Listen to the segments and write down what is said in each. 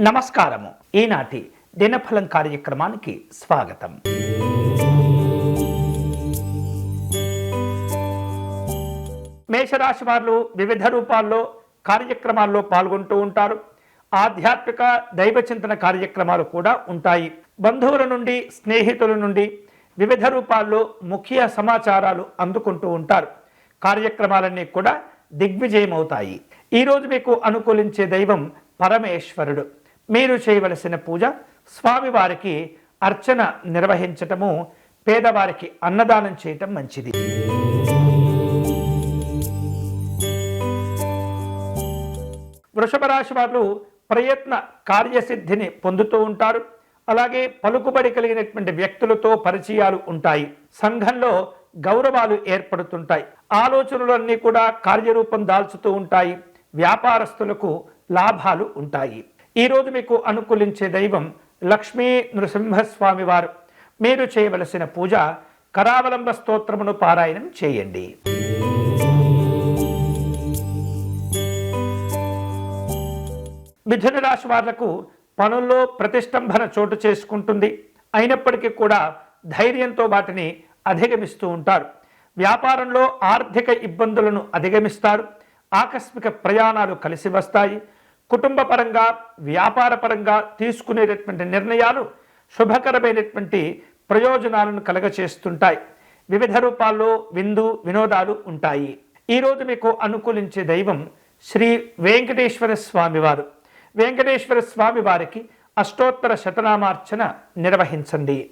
నమస్కారము. ఈనాటి దినఫలం కార్యక్రమానికి స్వాగతం. మేషరాశి వారు వివిధ రూపాల్లో కార్యక్రమాల్లో పాల్గొంటూ ఉంటారు. ఆధ్యాత్మిక దైవచింతన కార్యక్రమాలు కూడా ఉంటాయి. బంధువుల నుండి స్నేహితుల నుండి వివిధ రూపాల్లో ముఖ్య సమాచారాలు అందుకుంటూ ఉంటారు. కార్యక్రమాలన్నీ కూడా దిగ్విజయం అవుతాయి ఈరోజు మీకు అనుకూలించే దైవం పరమేశ్వరుడు. మీరు చేయవలసిన పూజ స్వామివారికి అర్చన నిర్వహించటము పేదవారికి అన్నదానం చేయటం మంచిది. వృషభ రాశి వారు ప్రయత్న కార్యసిద్ధిని పొందుతూ ఉంటారు. అలాగే పలుకుబడి కలిగినటువంటి వ్యక్తులతో పరిచయాలు ఉంటాయి. సంఘంలో గౌరవాలు ఏర్పడుతుంటాయి. ఆలోచనలన్నీ కూడా కార్యరూపం దాల్చుతూ ఉంటాయి. వ్యాపారస్తులకు లాభాలు ఉంటాయి. ఈరోజు మీకు అనుకూలించే దైవం లక్ష్మీ నృసింహస్వామి వారు. మీరు చేయవలసిన పూజ కరావలంబ స్తోత్రమును పారాయణం చేయండి. మిథున రాశి వాళ్ళకు పనుల్లో ప్రతిష్టంభన చోటు చేసుకుంటుంది. అయినప్పటికీ కూడా ధైర్యంతో వాటిని అధిగమిస్తూ ఉంటారు. వ్యాపారంలో ఆర్థిక ఇబ్బందులను అధిగమిస్తారు. ఆకస్మిక ప్రయాణాలు కలిసి వస్తాయి. కుటుంబ పరంగా వ్యాపార పరంగా తీసుకునేటటువంటి నిర్ణయాలు శుభకరమైనటువంటి ప్రయోజనాలను కలగచేస్తుంటాయి. వివిధ రూపాల్లో విందు వినోదాలు ఉంటాయి. ఈరోజు మీకు అనుకూలించే దైవం శ్రీ వెంకటేశ్వర స్వామివారు వెంకటేశ్వర స్వామి వారికి అష్టోత్తర శతనామార్చన నిర్వహించండి.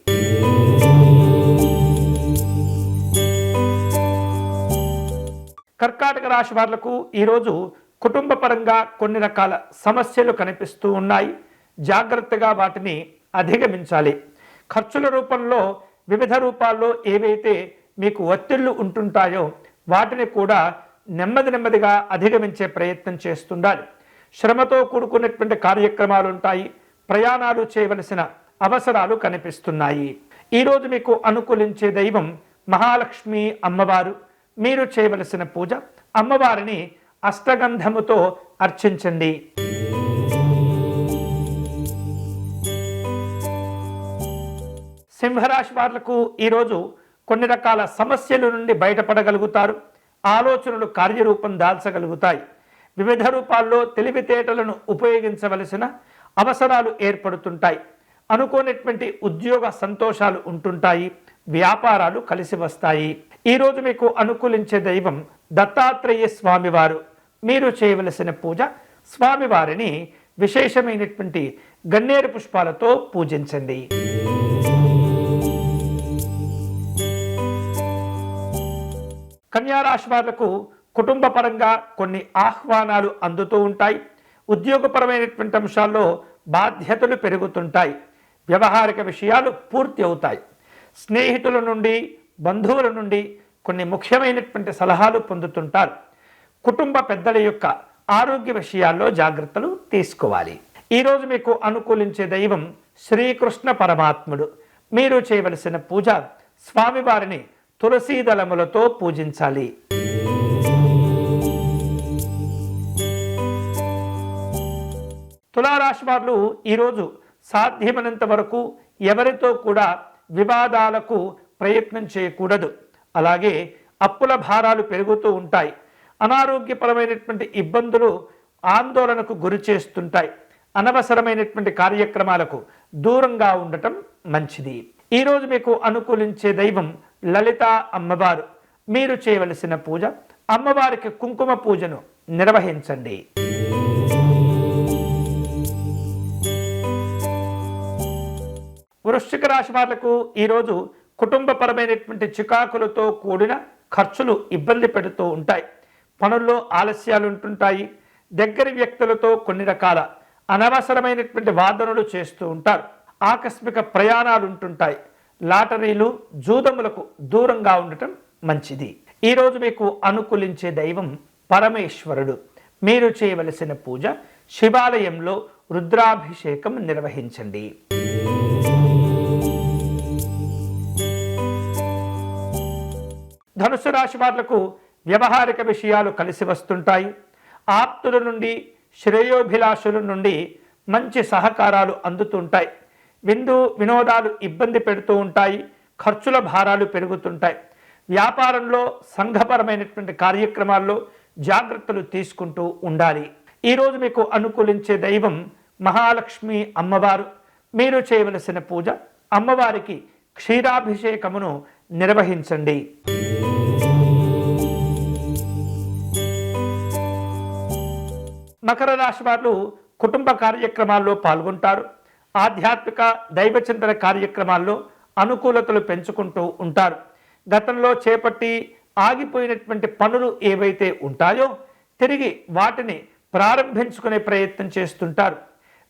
కర్కాటక రాశి వాళ్ళకు ఈరోజు కుటుంబ పరంగా కొన్ని రకాల సమస్యలు కనిపిస్తూ ఉన్నాయి. జాగ్రత్తగా వాటిని అధిగమించాలి. ఖర్చుల రూపంలో వివిధ రూపాల్లో ఏవైతే మీకు ఒత్తిళ్ళు ఉంటుంటాయో వాటిని కూడా నెమ్మది నెమ్మదిగా అధిగమించే ప్రయత్నం చేస్తుండాలి. శ్రమతో కూడుకున్నటువంటి కార్యక్రమాలు ఉంటాయి. ప్రయాణాలు చేయవలసిన అవసరాలు కనిపిస్తున్నాయి. ఈరోజు మీకు అనుకూలించే దైవం మహాలక్ష్మి అమ్మవారు. మీరు చేయవలసిన పూజ అమ్మవారిని అష్టగంధముతో అర్చించండి. సింహరాశి వాళ్ళకు ఈరోజు కొన్ని రకాల సమస్యల నుండి బయటపడగలుగుతారు. ఆలోచనలు కార్యరూపం దాల్చగలుగుతాయి. వివిధ రూపాల్లో తెలివితేటలను ఉపయోగించవలసిన అవసరాలు ఏర్పడుతుంటాయి. అనుకోనటువంటి ఉద్యోగ సంతోషాలు ఉంటుంటాయి. వ్యాపారాలు కలిసి వస్తాయి. ఈరోజు మీకు అనుకూలించే దైవం దత్తాత్రేయ స్వామివారు. మీరు చేయవలసిన పూజ స్వామివారిని విశేషమైనటువంటి గన్నేరు పుష్పాలతో పూజించండి. కన్యారాశి వాళ్ళకు కుటుంబ పరంగా కొన్ని ఆహ్వానాలు అందుతూ ఉంటాయి. ఉద్యోగపరమైనటువంటి అంశాల్లో బాధ్యతలు పెరుగుతుంటాయి. వ్యవహారిక విషయాలు పూర్తి అవుతాయి. స్నేహితుల నుండి బంధువుల నుండి కొన్ని ముఖ్యమైనటువంటి సలహాలు పొందుతుంటారు. కుటుంబ పెద్దల యొక్క ఆరోగ్య విషయాల్లో జాగ్రత్తలు తీసుకోవాలి. ఈరోజు మీకు అనుకూలించే దైవం శ్రీకృష్ణ పరమాత్ముడు. మీరు చేయవలసిన పూజ స్వామివారిని తులసీదళములతో పూజించాలి. తులారాశి వారు ఈరోజు సాధ్యమైనంత వరకు ఎవరితో కూడా వివాదాలకు ప్రయత్నం చేయకూడదు. అలాగే అప్పుల భారాలు పెరుగుతూ ఉంటాయి. అనారోగ్యపరమైనటువంటి ఇబ్బందులు ఆందోళనకు గురి చేస్తుంటాయి. అనవసరమైనటువంటి కార్యక్రమాలకు దూరంగా ఉండటం మంచిది. ఈరోజు మీకు అనుకూలించే దైవం లలిత అమ్మవారు. మీరు చేయవలసిన పూజ అమ్మవారికి కుంకుమ పూజను నిర్వహించండి. వృశ్చిక రాశి వాళ్ళకు ఈరోజు కుటుంబపరమైనటువంటి చికాకులతో కూడిన ఖర్చులు ఇబ్బంది పెడుతూ ఉంటాయి. పనుల్లో ఆలస్యాలు ఉంటుంటాయి దగ్గర వ్యక్తులతో కొన్ని రకాల అనవసరమైనటువంటి వాదనలు చేస్తూ ఉంటారు. ఆకస్మిక ప్రయాణాలు ఉంటుంటాయి లాటరీలు జూదములకు దూరంగా ఉండటం మంచిది. ఈరోజు మీకు అనుకూలించే దైవం పరమేశ్వరుడు. మీరు చేయవలసిన పూజ శివాలయంలో రుద్రాభిషేకం నిర్వహించండి. ధనుసు రాశి వాళ్ళకు వ్యవహారిక విషయాలు కలిసి వస్తుంటాయి. ఆప్తుల నుండి శ్రేయోభిలాషుల నుండి మంచి సహకారాలు అందుతుంటాయి. విందు వినోదాలు ఇబ్బంది పెడుతూ ఉంటాయి. ఖర్చుల భారాలు పెరుగుతుంటాయి. వ్యాపారంలో సంఘపరమైనటువంటి కార్యక్రమాల్లో జాగ్రత్తలు తీసుకుంటూ ఉండాలి. ఈరోజు మీకు అనుకూలించే దైవం మహాలక్ష్మి అమ్మవారు. మీరు చేయవలసిన పూజ అమ్మవారికి క్షీరాభిషేకమును నిర్వహించండి. మకర రాశి వారు కుటుంబ కార్యక్రమాల్లో పాల్గొంటారు. ఆధ్యాత్మిక దైవచింతన కార్యక్రమాల్లో అనుకూలతలు పెంచుకుంటూ ఉంటారు. గతంలో చేపట్టి ఆగిపోయినటువంటి పనులు ఏవైతే ఉంటాయో తిరిగి వాటిని ప్రారంభించుకునే ప్రయత్నం చేస్తుంటారు.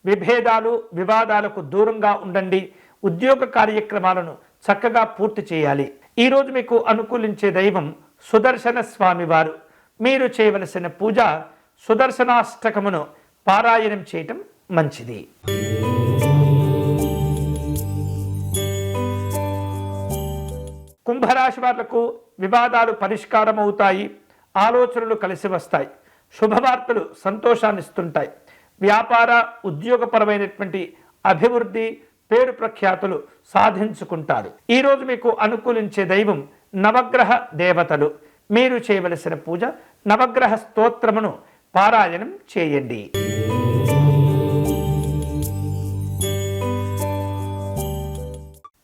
విభేదాలు వివాదాలకు దూరంగా ఉండండి. ఉద్యోగ కార్యక్రమాలను చక్కగా పూర్తి చేయాలి. ఈరోజు మీకు అనుకూలించే దైవం సుదర్శన స్వామివారు మీరు చేయవలసిన పూజ సుదర్శనాష్టకమును పారాయణం చేయటం మంచిది. కుంభరాశి వాళ్ళకు వివాదాలు పరిష్కారం అవుతాయి ఆలోచనలు కలిసి వస్తాయి శుభవార్తలు సంతోషాన్ని ఇస్తుంటాయి వ్యాపార ఉద్యోగపరమైనటువంటి అభివృద్ధి పేరు ప్రఖ్యాతులు సాధించుకుంటారు. ఈరోజు మీకు అనుకూలించే దైవం నవగ్రహ దేవతలు. మీరు చేయవలసిన పూజ నవగ్రహ స్తోత్రమును పారాయణం చేయండి.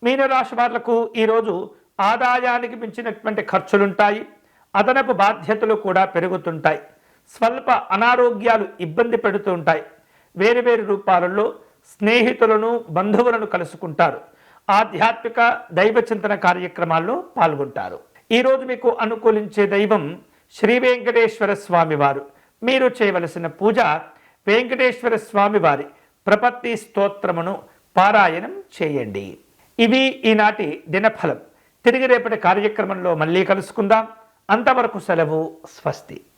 మీనరాశి వాళ్ళకు ఈరోజు ఆదాయానికి మించినటువంటి ఖర్చులుంటాయి. అదనపు బాధ్యతలు కూడా పెరుగుతుంటాయి. స్వల్ప అనారోగ్యాలు ఇబ్బంది పెడుతుంటాయి వేరు వేరు రూపాలలో స్నేహితులను బంధువులను కలుసుకుంటారు. ఆధ్యాత్మిక దైవ చింతన కార్యక్రమాల్లో పాల్గొంటారు. ఈరోజు మీకు అనుకూలించే దైవం శ్రీ వెంకటేశ్వర స్వామివారు. మీరు చేయవలసిన పూజ వెంకటేశ్వర స్వామి వారి ప్రపత్తి స్తోత్రమును పారాయణం చేయండి. ఇవి ఈనాటి దినఫలం. తిరిగి రేపటి కార్యక్రమంలో మళ్ళీ కలుసుకుందాం. అంతవరకు సెలవు స్వస్తి.